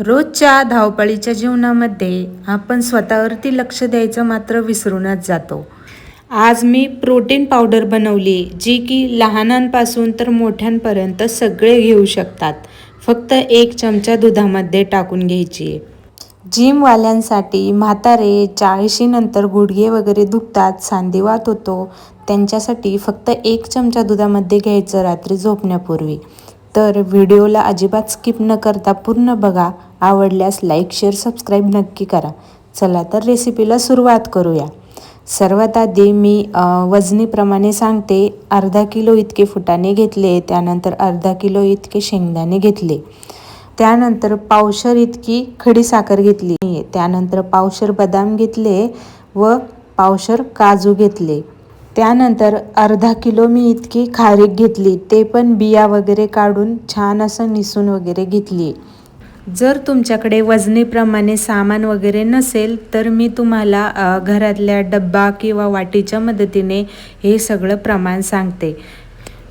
रोजच्या धावपळीच्या जीवनामध्ये आपण स्वतःवरती लक्ष द्यायचं मात्र विसरूनच जातो. आज मी प्रोटीन पावडर बनवली जी की लहानांपासून तर मोठ्यांपर्यंत सगळे घेऊ शकतात. फक्त एक चमचा दुधामध्ये टाकून घ्यायची. आहे जिमवाल्यांसाठी म्हातारे चाळीशीनंतर गुडघे वगैरे दुखतात सांधिवात होतो. त्यांच्यासाठी फक्त एक चमचा दुधामध्ये घ्यायचं रात्री झोपण्यापूर्वी. तर व्हिडिओला अजिबात स्किप न करता पूर्ण बघा. आवडल्यास लाईक शेअर सबस्क्राईब नक्की करा. चला तर रेसिपीला सुरुवात करूया. सर्वात आधी मी वजनीप्रमाणे सांगते. अर्धा किलो इतके फुटाणे घेतले त्यानंतर अर्धा किलो इतके शेंगदाणे घेतले. त्यानंतर पावशर इतकी खडी साखर घेतली. त्यानंतर पावशर बदाम घेतले व पावशर काजू घेतले. त्यानंतर अर्धा किलो मी इतकी खारीक घेतली ते पण बिया वगैरे काढून छान असं निसून वगैरे घेतली. जर तुमच्याकडे वजनीप्रमाणे सामान वगैरे नसेल तर मी तुम्हाला घरातल्या डब्बा किंवा वाटीच्या मदतीने हे सगळं प्रमाण सांगते.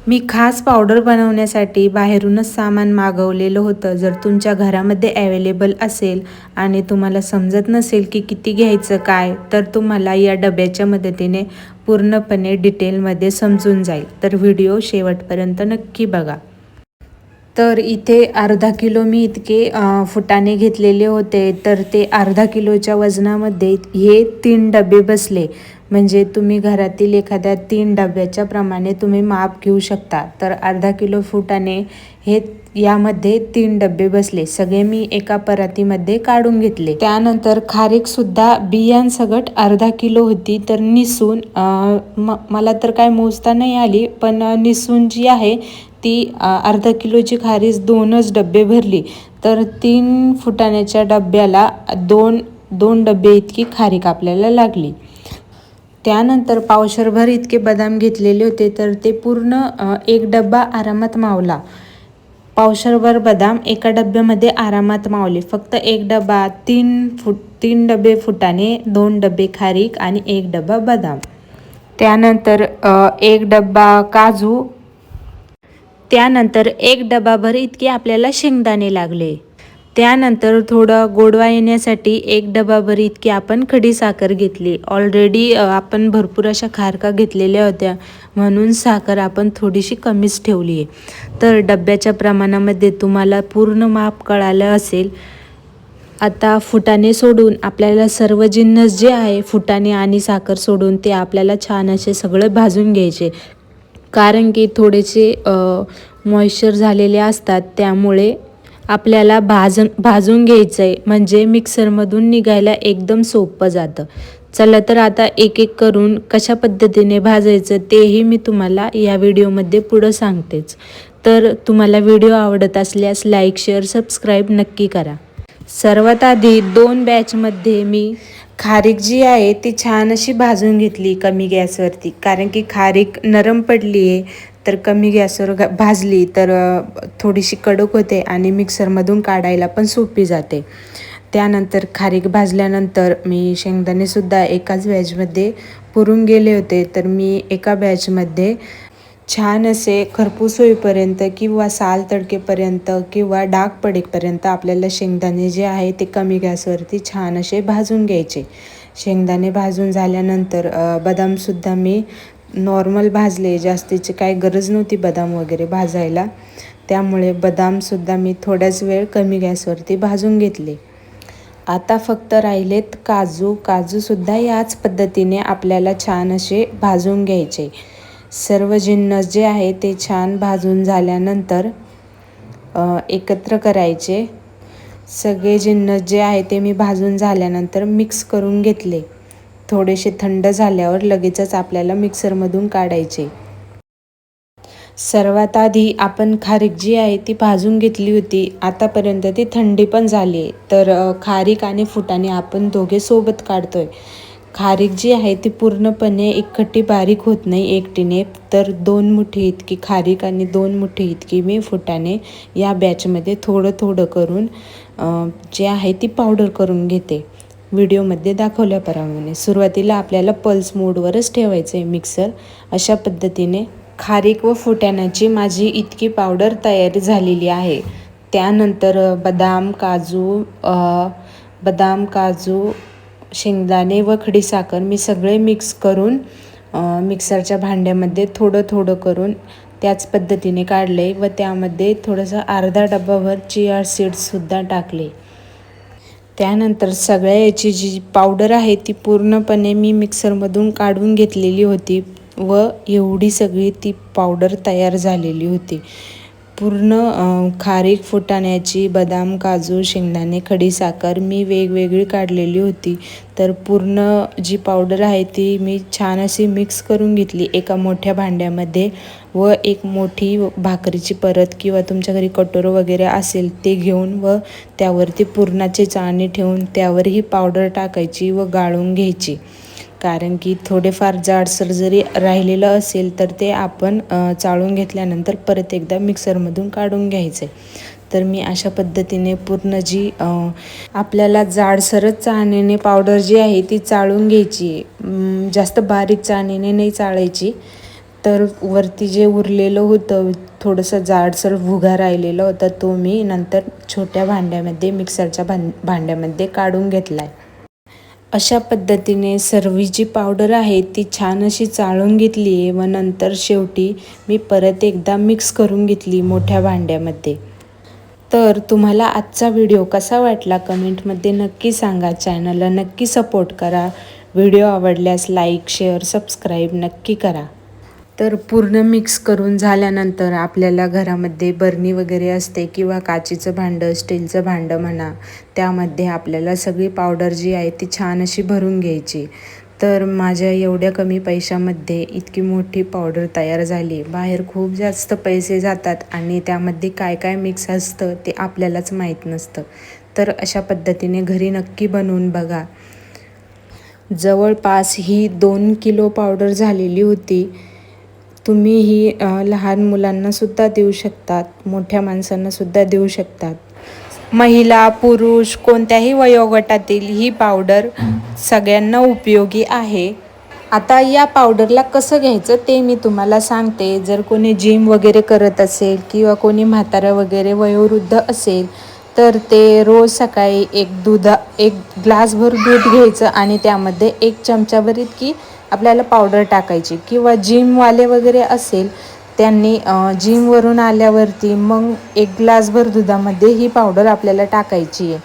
मी खास पावडर बनवण्यासाठी बाहेरूनच सामान मागवलेलं होतं. जर तुमच्या घरामध्ये अवेलेबल असेल आणि तुम्हाला समजत नसेल की किती घ्यायचं काय तर तुम्हाला या डब्याच्या मदतीने पूर्णपणे डिटेलमध्ये समजून जाईल. तर व्हिडिओ शेवटपर्यंत नक्की बघा. तर इथे अर्धा किलो मी इतके फुटाने घेतलेले होते. तर ते अर्धा किलोच्या वजनामध्ये हे तीन डबे बसले. म्हणजे तुम्ही घरातील एखाद्या तीन डब्याच्या प्रमाणे तुम्ही माप घेऊ शकता. तर अर्धा किलो फुटाणे हे यामध्ये तीन डबे बसले. सगळे मी एका परातीमध्ये काढून घेतले. त्यानंतर खारीक सुद्धा बियांसकट अर्धा किलो होती तर निसून म मला तर काय मोजता नाही आली पण निसून जी आहे ती अर्धा किलोची खारीज दोनच डबे भरली. तर तीन फुटाण्याच्या डब्याला दोन दोन डबे इतकी खारीक आपल्याला लागली. त्यानंतर पावशरभर इतके बदाम घेतलेले होते तर ते पूर्ण एक डब्बा आरामात मावला. पावशरभर बदाम एका डब्यामध्ये आरामात मावले. फक्त एक डबा तीन फुट तीन डबे फुटाने दोन डबे खारीक आणि एक डबा बदाम. त्यानंतर एक डब्बा काजू. त्यानंतर एक डबाभर इतके आपल्याला शेंगदाणे लागले. त्यानंतर थोडं गोडवा येण्यासाठी एक डबाभर इतकी आपण खडी साखर घेतली. ऑलरेडी आपण भरपूर अशा खारका घेतलेल्या होत्या. म्हणून साखर आपण थोडीशी कमीच ठेवली आहे. तर डब्याच्या प्रमाणामध्ये तुम्हाला पूर्ण माप कळालं असेल. आता फुटाने सोडून आपल्याला सर्व जिन्नस जे आहे फुटाने आणि साखर सोडून ते आपल्याला छान असे सगळं भाजून घ्यायचे. कारण की थोडेसे मॉइश्चर झालेले असतात त्यामुळे आपल्याला भाजून भाजून घ्यायचं आहे म्हणजे मिक्सरमधून निघायला एकदम सोपं जातं. चला तर आता एक एक करून कशा पद्धतीने भाजायचं तेही मी तुम्हाला या व्हिडिओमध्ये पुढं सांगतेच. तर तुम्हाला व्हिडिओ आवडत असल्यास लाईक शेअर सबस्क्राईब नक्की करा. सर्वात आधी दोन बॅचमध्ये मी खारीक जी आहे ती छान अशी भाजून घेतली कमी गॅसवरती. कारण की खारीक नरम पडली आहे तर कमी गॅसवर भाजली तर थोडीशी कडक होते आणि मिक्सरमधून काढायला पण सोपी जाते. त्यानंतर खारीक भाजल्यानंतर मी शेंगदाणेसुद्धा एकाच बॅचमध्ये पुरून गेले होते. तर मी एका बॅचमध्ये छान असे खरपूस होईपर्यंत किंवा साल तडकेपर्यंत किंवा डाग पडेपर्यंत आपल्याला शेंगदाणे जे आहे ते कमी गॅसवरती छान असे भाजून घ्यायचे. शेंगदाणे भाजून झाल्यानंतर बदामसुद्धा मी नॉर्मल भाजले जास्तीची काय गरज नव्हती बदाम वगैरे भाजायला. त्यामुळे बदामसुद्धा मी थोड्याच वेळ कमी गॅसवरती भाजून घेतले. आता फक्त राहिलेत काजू. काजूसुद्धा याच पद्धतीने आपल्याला छान असे भाजून घ्यायचे. सर्व जिन्नस जे आहे ते छान भाजून झाल्यानंतर एकत्र करायचे. सगळे जिन्नस जे आहे ते मी भाजून झाल्यानंतर मिक्स करून घेतले. थोडेसे थंड झाल्यावर लगेचच आपल्याला मिक्सरमधून काढायचे. सर्वात आधी आपण खारीक जी आहे ती भाजून घेतली होती. आतापर्यंत ती थंडी पण झाली आहे. तर खारीक आणि फुटाणे आपण दोघे सोबत काढतोय. खारीक जी आहे ती पूर्णपणे एकखट्टी बारीक होत नाही एकटीने. तर दोन मुठी इतकी खारीक आणि दोन मुठी इतकी मी फुटाणे या बॅचमध्ये थोडं थोडं करून जे आहे ती पावडर करून घेते. व्हिडिओमध्ये दाखवल्याप्रमाणे सुरुवातीला आपल्याला पल्स मोडवरच ठेवायचं आहे मिक्सर अशा पद्धतीने खारीक व फुटाण्याची माझी इतकी पावडर तयारी झालेली आहे. त्यानंतर बदाम काजू बदाम काजू शेंगदाणे व खडीसाखर मी सगळे मिक्स करून मिक्सरच्या भांड्यामध्ये थोडं थोडं करून त्याच पद्धतीने काढले व त्यामध्ये थोडंसं अर्धा डब्बाभर चिया सीड्ससुद्धा टाकले. त्यानंतर सगळ्या याची जी पावडर आहे ती पूर्णपणे मी मिक्सरमधून काढून घेतलेली होती व एवढी सगळी ती पावडर तयार झालेली होती. पूर्ण खारीक फुटाण्याची बदाम काजू शेंगदाणे खडीसाखर मी वेगवेगळी काढलेली होती. तर पूर्ण जी पावडर आहे ती मी छान अशी मिक्स करून घेतली एका मोठ्या भांड्यामध्ये व एक मोठी भाकरीची परत किंवा तुमच्या घरी कटोरं वगैरे असेल ते घेऊन व त्यावरती पुरणाची चाळणी ठेवून त्यावर ही पावडर टाकायची व गाळून घ्यायची. कारण की थोडेफार जाडसर जरी राहिलेलं असेल तर ते आपण चाळून घेतल्यानंतर परत एकदा मिक्सरमधून काढून घ्यायचे. तर मी अशा पद्धतीने पूर्ण जी आपल्याला जाडसरच चाळणीने पावडर जी आहे ती चाळून घ्यायची. जास्त बारीक चाळणीने नाही चाळायची. तर वरती जे उरलेलं होतं थोडंसं जाडसर भुगा राहिलेला होता तो मी नंतर छोट्या भांड्यामध्ये मिक्सरच्या भां भांड्यामध्ये काढून घेतला आहे अशा पद्धतीने सर्व जी पावडर आहे ती छान अशी चाळून घेतली आहे व नंतर शेवटी मी परत एकदा मिक्स करून घेतली मोठ्या भांड्यामध्ये. तर तुम्हाला आजचा व्हिडिओ कसा वाटला कमेंटमध्ये नक्की सांगा. चॅनलला नक्की सपोर्ट करा. व्हिडिओ आवडल्यास लाईक शेअर सबस्क्राईब नक्की करा. तर पूर्ण मिक्स करून झाल्यानंतर आपल्याला घरामध्ये बरणी वगैरे असते किंवा काचेचं भांडं स्टीलचं भांडं म्हणा त्यामध्ये आपल्याला सगळी पावडर जी आहे ती छान अशी भरून घ्यायची. तर माझ्या एवढ्या कमी पैशामध्ये इतकी मोठी पावडर तयार झाली. बाहेर खूप जास्त पैसे जातात आणि त्यामध्ये काय काय मिक्स असतं ते आपल्यालाच माहीत नसतं. तर अशा पद्धतीने घरी नक्की बनवून बघा. जवळपास ही दोन किलो पावडर झालेली होती. तुम्ही ही लहान मुलांनासुद्धा देऊ शकतात मोठ्या माणसांनासुद्धा देऊ शकतात. महिला पुरुष कोणत्याही वयोगटातील ही पावडर सगळ्यांना उपयोगी आहे. आता या पावडरला कसं घ्यायचं ते मी तुम्हाला सांगते. जर कोणी जिम वगैरे करत असेल किंवा कोणी म्हातारं वगैरे वयोवृद्ध असेल तर ते रोज सकाळी एक दुधा एक ग्लासभर दूध घ्यायचं आणि त्यामध्ये एक चमचाभर इतकी आपल्याला पावडर टाकायची. किंवा जिमवाले वगैरे असेल त्यांनी जिमवरून आल्यावरती मग एक ग्लासभर दुधामध्ये ही पावडर आपल्याला टाकायची आहे.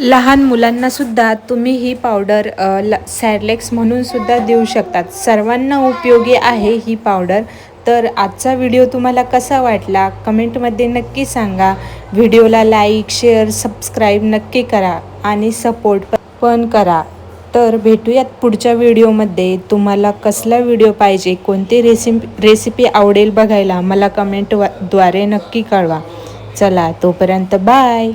लहान मुलांनासुद्धा तुम्ही ही पावडर ल सॅरलेक्स म्हणूनसुद्धा देऊ शकतात. सर्वांना उपयोगी आहे ही पावडर तर आजचा व्हिडिओ तुम्हाला कसा वाटला? कमेंटमध्ये नक्की सांगा. व्हिडिओला लाईक शेअर सबस्क्राईब नक्की करा. आणि सपोर्ट पण करा. तर भेटूयात पुढच्या व्हिडिओमध्ये. तुम्हाला कसला व्हिडिओ पाहिजे कोणती रेसिपी रेसिपी आवडेल बघायला मला कमेंटद्वारे नक्की कळवा. चला तोपर्यंत बाय